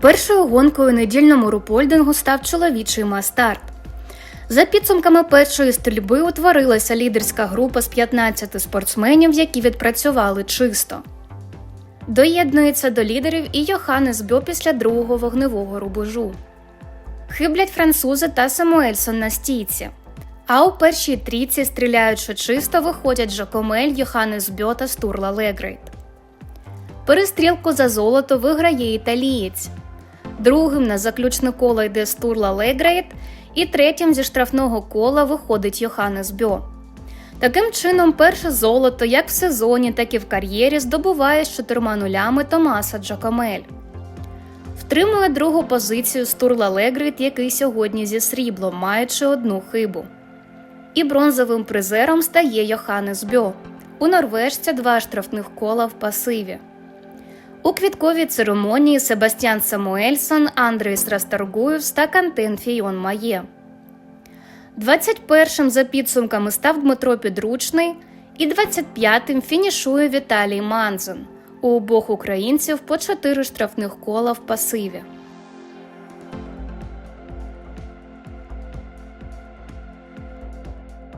Першою гонкою недільному рупольдингу став чоловічий мастарт. За підсумками першої стрільби утворилася лідерська група з 15 спортсменів, які відпрацювали чисто. Доєднується до лідерів і Йоханнес Бьо після другого вогневого рубежу. Хиблять французи та Самуельсон на стійці. А у першій трійці, стріляючи чисто, виходять Жакомель, Йоханнес Бьо та Стурла Легрейт. Перестрілку за золото виграє італієць. Другим на заключне коло йде Стурла Легрейт, і третім зі штрафного кола виходить Йоханнес Бьо. Таким чином, перше золото як в сезоні, так і в кар'єрі здобуває з чотирма нулями Томаса Джакомель. Втримує другу позицію Стурла Легрейт, який сьогодні зі сріблом, маючи одну хибу. І бронзовим призером стає Йоханнес Бьо. У норвежця два штрафних кола в пасиві. У квітковій церемонії Себастьян Самуельсон, Андрейс Расторгуєвс та Кантен Фійон Має. 21-м за підсумками став Дмитро Підручний, і 25-м фінішує Віталій Манзен. У обох українців по чотири штрафних кола в пасиві.